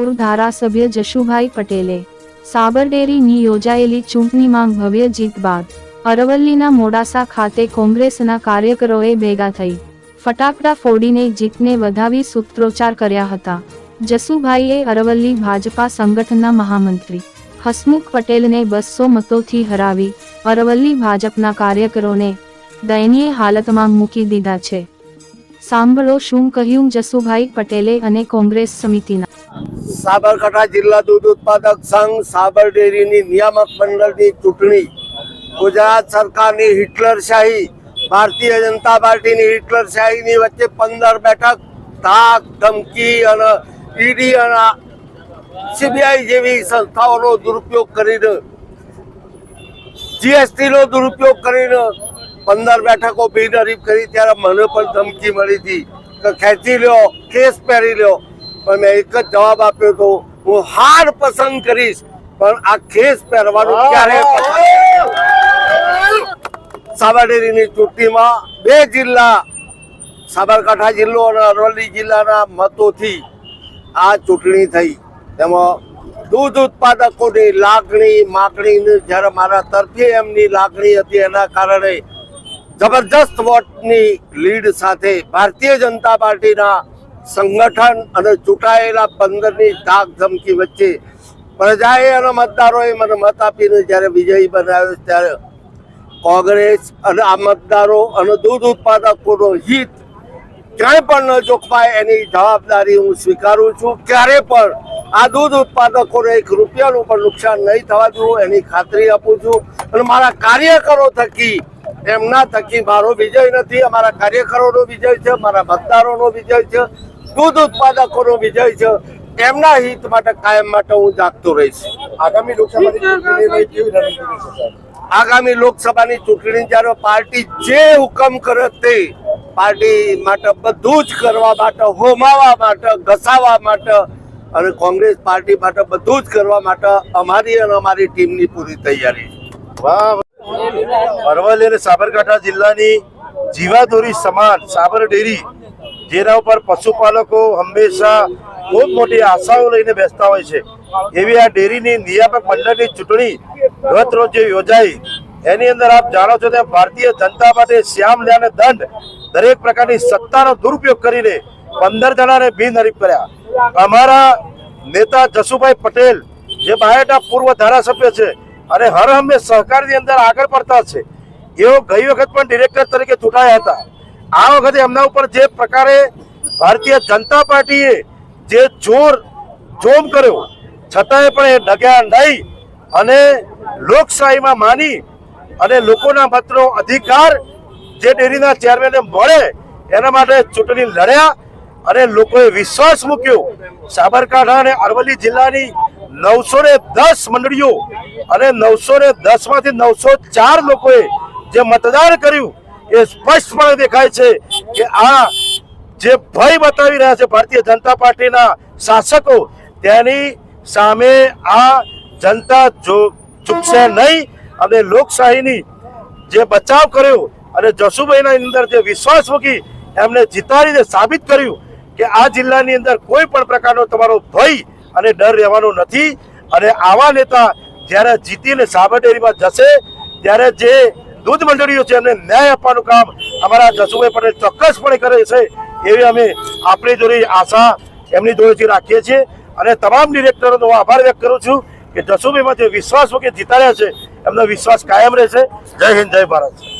પૂર્વ ધારાસભ્ય જશુભાઈ પટેલે સાબરડેરીની યોજાયેલી ચૂંટણીમાં ભવ્ય જીત બાદ અરવલ્લીના મોડાસા ખાતે કોંગ્રેસના કાર્યકરોએ ભેગા થઈ ફટાકડા ફોડીને જીતને વધાવી સૂત્રોચ્ચાર કર્યા હતા. જસુભાઈએ અરવલ્લી ભાજપા સંગઠનના મહામંત્રી હસમુખ પટેલને બસો મતોથી હરાવી અરવલ્લી ભાજપના કાર્યકરોને દયનીય હાલતમાં મૂકી દીધા છે. સાંભળો શું કહ્યું જસુભાઈ પટેલે અને કોંગ્રેસ સમિતિના સાબરકાંઠા જિલ્લા દૂધ ઉત્પાદક સંઘ સાબર ડેરીની નિયામક મંડળની ચૂંટણી. ગુજરાત સરકારની હિટલરશાહી ભારતીય જનતા પાર્ટીની હિટલરશાહીની વચ્ચે પંદર બેઠક તાક ધમકી અને ઈડી અને સીબીઆઈ જેવી સંસ્થાઓનો દુરુપયોગ કરીને, જીએસટીનો દુરુપયોગ કરીને પંદર બેઠકો બિનહરીફ કરી ત્યારે મને પણ ધમકી મળી હતી કે ખેંચી લ્યો, કેસ પહેરી લ્યો. પણ મેં એક જ જવાબ આપ્યો હતો હું હાર પસંદ કરીશ. પણ આ ખેસ પહેરવાનું ક્યારે સાબરડેરીની ચૂંટણીમાં બે જિલ્લા સાબરકાંઠા જિલ્લો અને અરવલ્લી જિલ્લાના મતોથી આ ચૂંટણી થઈ. તેમાં દૂધ ઉત્પાદકોની લાગણી માગણી જ્યારે મારા તરફે એમની લાગણી હતી એના કારણે જબરજસ્ત વોટની લીડ સાથે ભારતીય જનતા પાર્ટીના સંગઠન અને ચૂંટાયેલા પંદરની ધાક ધમકી વચ્ચે પ્રજાએ અને મતદારોએ મને મત આપીને જ્યારે વિજયી બનાવ્યો ત્યારે કોંગ્રેસ અને આ મતદારો અને દૂધ ઉત્પાદકોનો હિત ક્યાંય પણ ન ચોખવાય એની જવાબદારી હું સ્વીકારું છું. ક્યારે પણ આ દૂધ ઉત્પાદકોને એક રૂપિયાનું પણ નુકસાન નહીં થવા દઉં એની ખાતરી આપું છું. અને મારા કાર્યકરો થકી એમના થકી મારો વિજય નથી. અમારા કાર્યકરોનો વિજય છે મારા મતદારોનો વિજય છે દૂધ ઉત્પાદકોનો વિજય છે. એમના હિત માટે કાયમ માટે હું જાગતો રહીશ. આગામી લોકસભાની સાહેબ? આગામી લોકસભાની ચૂંટણી જ્યારે પાર્ટી જે હુકમ કરે તે પાર્ટી માટે બધું જ કરવા માટે હોમાવા માટે ઘસાવા માટે અને કોંગ્રેસ પાર્ટી માટે બધું જ કરવા માટે અમારી અને અમારી ટીમની પૂરી તૈયારી છે. વાહ અરવલ્લી અને સાબરકાંઠા જિલ્લાની જીવાદોરી સમાન સાબર ડેરી, જેના ઉપર પશુપાલકો હંમેશા ખૂબ મોટી આશાઓ લઈને બેસતા હોય છે. એવી આ ડેરીની નિયામક મંડળની ચૂંટણી ગત રોજ જે યોજાઈ, એની અંદર આપ જાણો છો કે ભારતીય જનતા માટે શ્યામ લ્યાને દંડ દરેક પ્રકારની સત્તાનો દુરુપયોગ કરીને પંદર જણાને બિનહરીફ કર્યા. અમારા નેતા જસુભાઈ પટેલ, જે બાયટા પૂર્વ ધારાસભ્ય છે અને હર હંમેશ સહકારની અંદર આગળ પડતા છે. એઓ ગઈ વખત પણ ડિરેક્ટર તરીકે ચૂંટાયા હતા. આ વખતે એમના ઉપર જે પ્રકારે ભારતીય જનતા પાર્ટીએ જે જોર, જોમ કર્યો, છતાંય પણ એ ડગ્યા નહીં અને લોકશાહીમાં માની અને લોકોના મતનો અધિકાર જે ડેરીના ચેરમેનને મળે એના માટે ચૂંટણી લડ્યા અને લોકોએ વિશ્વાસ મૂક્યો. સાબરકાંઠા અને અરવલ્લી જિલ્લાની નવસો ને દસ મંડળીઓ અને નવસો ને દસમાંથી નવસો ચાર લોકોએ જે મતદાન કર્યું એ સ્પષ્ટપણે દેખાય છે કે આ જે ભય બતાવી રહ્યા છે ભારતીય જનતા પાર્ટીના શાસકો, તેની સામે આ જનતા જો ચૂકશે નહીં અને લોકશાહીની જે બચાવ કર્યો અને જસુભાઈના અંદર જે વિશ્વાસ મૂકી એમને જીતાડીને સાબિત કર્યું કે આ જિલ્લાની અંદર કોઈ પણ પ્રકારનો તમારો ભય અને ડર રહેવાનો નથી. અને આવા નેતા જ્યારે જીતીને સાબરડેરીમાં જશે, ત્યારે જે દૂધ મંડળીઓ છે એમને ન્યાય આપવાનું કામ અમારા જસુભાઈ પટેલ ચોક્કસપણે કરે છે, એવી અમે આપણી જોડે આશા એમની જોડેથી રાખીએ છીએ. અને તમામ ડિરેક્ટરોનો હું આભાર વ્યક્ત કરું છું કે જસુભાઈમાં જે વિશ્વાસ વગેરે જીતા રહ્યા છે, એમનો વિશ્વાસ કાયમ રહેશે. જય હિન્દ, જય ભારત.